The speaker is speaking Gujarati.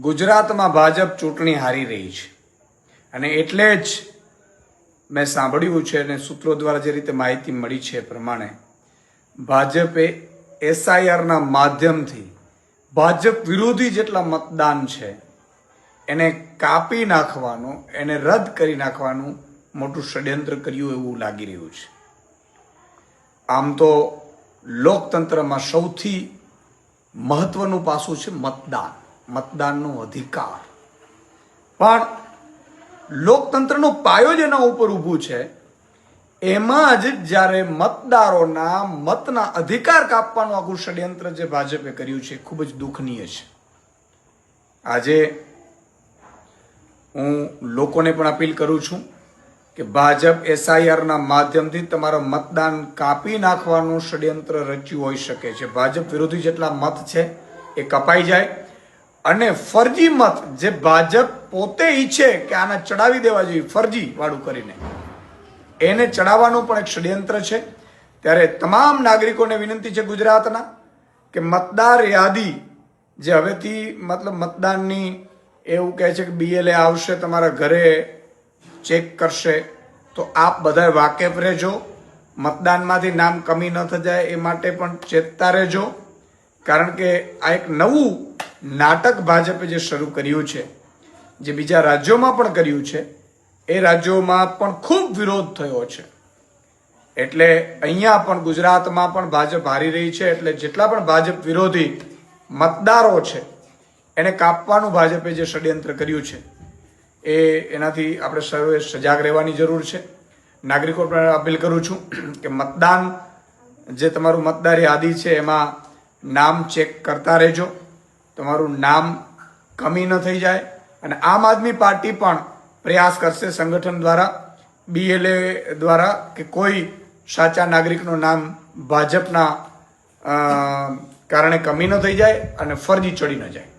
ગુજરાતમાં ભાજપ ચૂંટણી હારી રહી છે. અને એટલે જ મેં સાંભળ્યું છે અને સૂત્રો દ્વારા જે રીતે માહિતી મળી છે પ્રમાણે, ભાજપે એસઆઈઆરના માધ્યમથી ભાજપ વિરોધી જેટલા મતદાન છે, એને કાપી નાખવાનું, એને રદ કરી નાખવાનું મોટું ષડયંત્ર કર્યું એવું લાગી રહ્યું છે. આમ તો લોકતંત્રમાં સૌથી મહત્વનું પાસું છે મતદાન. મતદાનનો અધિકાર. પણ લોકતંત્રનો પાયો જેના ઉપર ઊભું છે. એમાં જ જ્યારે મતદારોના મતના અધિકાર કાપવાનું આખું ષડયંત્ર જે ભાજપે કર્યું છે ખૂબ જ દુઃખનીય છે. આજે હું લોકોને પણ અપીલ કરું છું કે ભાજપ એસઆઈઆરના માધ્યમથી તમારા મતદાન કાપી નાખવાનું ષડયંત્ર રચ્યું હોઈ શકે છે. ભાજપ વિરોધી જેટલા મત છે એ કપાઈ જાય. અને ફરજી મત જે ભાજપ પોતે ઈચ્છે કે આને ચડાવી દેવા જોઈએ ફરજી વાળું કરીને. એને ચડાવવાનું પણ એક ષડયંત્ર છે. ત્યારે તમામ નાગરિકોને વિનંતી છે ગુજરાતના કે મતદાર યાદી જે હવેથી મતલબ મતદાનની એવું કહે છે કે બીએલએ આવશે, તમારા ઘરે ચેક કરશે, તો આપ બધા વાકેફ રહેજો. મતદાનમાંથી નામ કમી ન થઈ જાય એ માટે પણ ચેતતા રહેજો. કારણ કે આ એક નવું નાટક ભાજપે જે શરૂ કર્યું છે, જે બીજા રાજ્યોમાં પણ કર્યું છે, એ રાજ્યોમાં પણ ખૂબ વિરોધ થયો છે. એટલે અહીંયા પણ ગુજરાતમાં પણ ભાજપ હારી રહી છે, એટલે જેટલા પણ ભાજપ વિરોધી મતદારો છે, એને કાપવાનું ભાજપે જે ષડયંત્ર કર્યું છે, એ એનાથી આપણે સર્વે સજાગ રહેવાની જરૂર છે. નાગરિકો પણ અપીલ કરું છું કે મતદાન, જે તમારું મતદાર યાદી છે, એમાં નામ ચેક કરતા રહેજો. તમારું નામ કમી ન થઈ જાય અને આમ આદમી પાર્ટી પણ પ્રયાસ કરશે સંગઠન દ્વારા બીએલએ દ્વારા કે કોઈ સાચા નાગરિકનું નામ ભાજપના કારણે કમી ન થઈ જાય અને ફરજી ચડી ન જાય.